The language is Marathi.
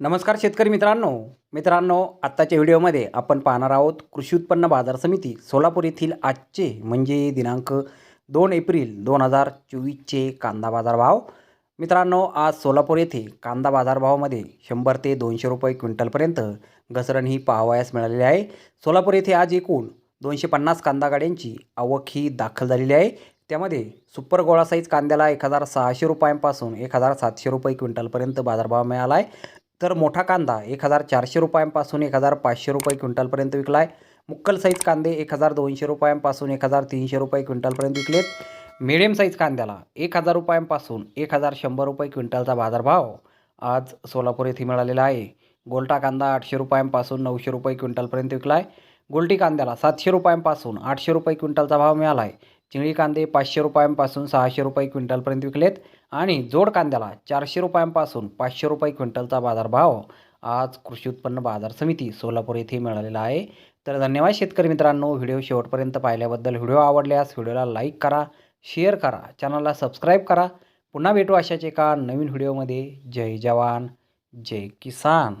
नमस्कार शेतकरी मित्रांनो. मित्रांनो आत्ताच्या व्हिडिओमध्ये आपण पाहणार आहोत कृषी उत्पन्न बाजार समिती सोलापूर येथील आजचे म्हणजे दिनांक दोन एप्रिल दोन हजार चोवीसचे कांदा बाजार भाव मित्रांनो आज सोलापूर येथे कांदा बाजारभावामध्ये शंभर ते दोनशे रुपये क्विंटलपर्यंत घसरण ही पाहावयास मिळालेली आहे. सोलापूर येथे आज एकूण दोनशे पन्नास कांदा गाड्यांची आवक ही दाखल झालेली आहे. त्यामध्ये सुपर गोळा साईज कांद्याला एक हजार सहाशे रुपयांपासून एक हजार सातशे रुपये क्विंटलपर्यंत बाजारभाव मिळाला आहे. तर मोठा कांदा एक हजार चारशे रुपयांपासून एक हजार पाचशे रुपये क्विंटलपर्यंत विकला आहे मुक्कल साईज कांदे एक हजार दोनशे रुपयांपासून एक हजार तीनशे रुपये क्विंटलपर्यंत विकलेत. मिडियम साईज कांद्याला एक हजार रुपयांपासून एक हजार शंभर रुपये क्विंटलचा बाजारभाव आज सोलापूर येथे मिळालेला आहे. गोलटा कांदा आठशे रुपयांपासून नऊशे रुपये क्विंटलपर्यंत विकला आहे गुलटी कांद्याला सातशे रुपयांपासून आठशे रुपये क्विंटलचा भाव मिळाला आहे चिंगळी कांदे पाचशे रुपयांपासून सहाशे रुपये क्विंटलपर्यंत विकलेत आणि जोड कांद्याला चारशे रुपयांपासून पाचशे रुपये क्विंटलचा बाजारभाव आज कृषी उत्पन्न बाजार समिती सोलापूर येथे मिळालेला आहे. तर धन्यवाद शेतकरी मित्रांनो व्हिडिओ शेवटपर्यंत पाहिल्याबद्दल व्हिडिओ आवडल्यास व्हिडिओला लाईक करा शेअर करा चॅनलला सबस्क्राईब करा. पुन्हा भेटू अशाच एका नवीन व्हिडिओमध्ये. जय जवान जय किसान.